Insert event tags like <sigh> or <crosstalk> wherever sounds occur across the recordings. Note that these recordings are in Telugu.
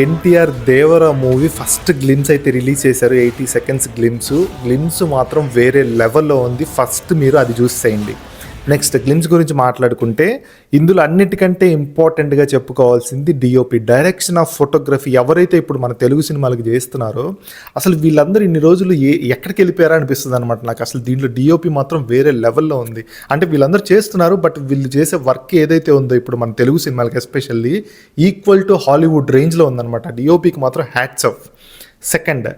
NTR Devara movie first glimpse అయితే రిలీజ్ చేశారు ఎయిటీ సెకండ్స్ గ్లిమ్స్. గ్లిమ్స్ మాత్రం వేరే లెవెల్లో ఉంది. ఫస్ట్ మీరు అది చూసేయండి నెక్స్ట్ గ్లిమ్స్ గురించి మాట్లాడుకుంటే ఇందులో అన్నిటికంటే ఇంపార్టెంట్గా చెప్పుకోవాల్సింది డిఓపి డైరెక్షన్ ఆఫ్ ఫోటోగ్రఫీ ఎవరైతే ఇప్పుడు మన తెలుగు సినిమాలకు చేస్తున్నారో అసలు వీళ్ళందరూ ఇన్ని రోజులు ఏ ఎక్కడికి వెళ్ళిపోయారా అనిపిస్తుంది అనమాట నాకు. అసలు దీంట్లో డిఓపి మాత్రం వేరే లెవెల్లో ఉంది. అంటే వీళ్ళందరూ చేస్తున్నారు బట్ వీళ్ళు చేసే వర్క్ ఏదైతే ఉందో ఇప్పుడు మన తెలుగు సినిమాలకు ఎస్పెషల్లీ ఈక్వల్ టు హాలీవుడ్ రేంజ్లో ఉందన్నమాట. డిఓపికి మాత్రం hats off second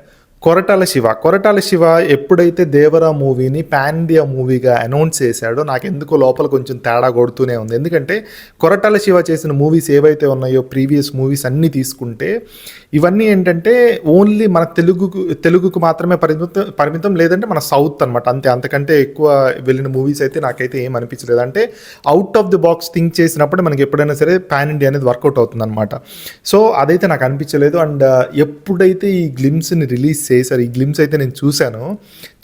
Koratala Siva. Koratala Siva ఎప్పుడైతే దేవరా మూవీని పాన్ ఇండియా మూవీగా అనౌన్స్ చేశాడో నాకు ఎందుకో లోపల కొంచెం తేడా కొడుతూనే ఉంది. ఎందుకంటే కొరటాల శివ చేసిన మూవీస్ ఏవైతే ఉన్నాయో ప్రీవియస్ మూవీస్ అన్నీ తీసుకుంటే ఇవన్నీ ఏంటంటే ఓన్లీ మన తెలుగుకు తెలుగుకు మాత్రమే పరిమితం పరిమితం లేదంటే మన సౌత్ అనమాట అంతే అంతకంటే ఎక్కువ వెళ్ళిన మూవీస్ అయితే నాకైతే ఏం అనిపించలేదు. అంటే out of the box think చేసినప్పుడు మనకి ఎప్పుడైనా సరే పాన్ ఇండియా అనేది వర్కౌట్ అవుతుంది అనమాట సో అదైతే నాకు అనిపించలేదు. అండ్ ఎప్పుడైతే ఈ గ్లిమ్స్ని రిలీజ్ చేశారు. ఈ గ్లిమ్స్ అయితే నేను చూశాను.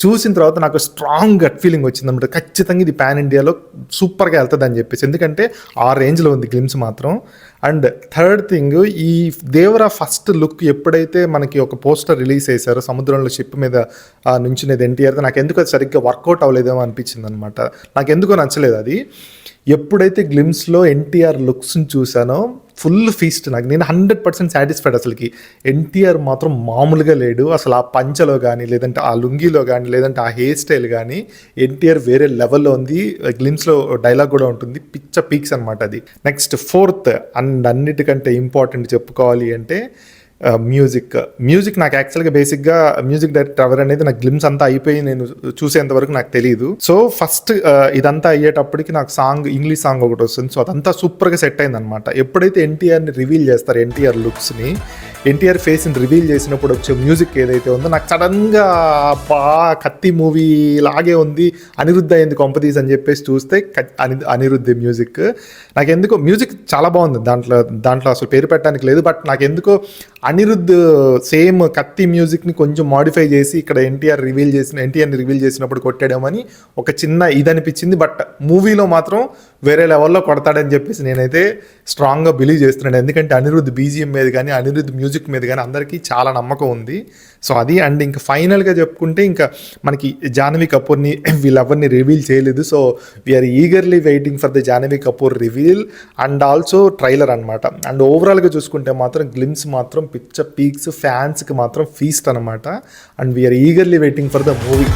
చూసిన తర్వాత నాకు స్ట్రాంగ్ గట్ ఫీలింగ్ వచ్చింది అనమాట ఖచ్చితంగా ఇది పాన్ ఇండియాలో సూపర్గా వెళ్తుంది అని చెప్పేసి. ఎందుకంటే ఆ రేంజ్లో ఉంది గ్లిమ్స్ మాత్రం. అండ్ థర్డ్ థింగ్ ఈ దేవరా ఫస్ట్ లుక్ ఎప్పుడైతే మనకి ఒక పోస్టర్ రిలీజ్ చేశారో సముద్రంలో షిప్ మీద నుంచినది ఎన్టీఆర్ నాకు ఎందుకు అది సరిగ్గా వర్కౌట్ అవ్వలేదేమో అనిపించింది అనమాట నాకు ఎందుకో నచ్చలేదు అది. ఎప్పుడైతే గ్లిమ్స్లో ఎన్టీఆర్ లుక్స్ని చూశానో ఫుల్ ఫీస్ట్ నాకు. నేను హండ్రెడ్ పర్సెంట్ సాటిస్ఫైడ్ అసలుకి. ఎన్టీఆర్ మాత్రం మామూలుగా లేడు. అసలు ఆ పంచలో కానీ లేదంటే ఆ లుంగిలో కానీ లేదంటే ఆ హెయిర్ స్టైల్ కానీ ఎన్టీఆర్ వేరే లెవెల్లో ఉంది. గ్లిమ్స్లో డైలాగ్ కూడా ఉంటుంది. పిచ్చ పీక్స్ అనమాట అది. నెక్స్ట్ ఫోర్త్ అండ్ అన్నిటికంటే ఇంపార్టెంట్ చెప్పుకోవాలి అంటే మ్యూజిక్ మ్యూజిక్ నాకు యాక్చువల్గా బేసిక్గా మ్యూజిక్ డైరెక్టర్ ఎవరు అనేది నాకు గ్లిమ్స్ అంతా అయిపోయి నేను చూసేంత వరకు నాకు తెలియదు సో ఫస్ట్ ఇదంతా అయ్యేటప్పటికి నాకు సాంగ్ ఇంగ్లీష్ సాంగ్ ఒకటి వస్తుంది. సో అదంతా సూపర్గా సెట్ అయింది అనమాట ఎప్పుడైతే ఎన్టీఆర్ని రివీల్ చేస్తారు ఎన్టీఆర్ లుక్స్ని ఎన్టీఆర్ ఫేస్ని రివీల్ చేసినప్పుడు వచ్చే మ్యూజిక్ ఏదైతే ఉందో నాకు సడన్గా బా కత్తి మూవీ లాగే ఉంది. అనిరుద్ధ అయింది కొంపదీస్ అని చెప్పేసి చూస్తే అని అనిరుద్ధి మ్యూజిక్ నాకు ఎందుకో మ్యూజిక్ చాలా బాగుంది. దాంట్లో దాంట్లో అసలు పేరు పెట్టడానికి లేదు బట్ నాకు ఎందుకో అనిరుద్ధ్ సేమ్ కత్తి మ్యూజిక్ని కొంచెం మాడిఫై చేసి ఇక్కడ ఎన్టీఆర్ రివీల్ చేసిన ఎన్టీఆర్ని రివీల్ చేసినప్పుడు కొట్టాడేమని ఒక చిన్న ఇది అనిపించింది బట్ మూవీలో మాత్రం వేరే లెవెల్లో కొడతాడని చెప్పేసి నేనైతే స్ట్రాంగ్గా బిలీవ్ చేస్తున్నాను. ఎందుకంటే అనిరుద్ధ్ బీజిఎం మీద కానీ అనిరుద్ధ్ మ్యూజిక్ మీద కానీ అందరికీ చాలా నమ్మకం ఉంది. సో అది అండ్ ఇంకా ఫైనల్గా చెప్పుకుంటే ఇంకా మనకి జాహ్నవి కపూర్ని <clears throat> వీళ్ళెవరిని రివీల్ చేయలేదు. So we are eagerly waiting for the Janhvi Kapoor reveal and also trailer అనమాట అండ్ ఓవరాల్గా చూసుకుంటే మాత్రం గ్లిమ్స్ మాత్రం పిక్చర్ పీక్స్ ఫ్యాన్స్కి మాత్రం ఫీస్ట్ అనమాట and we are eagerly waiting for the movie.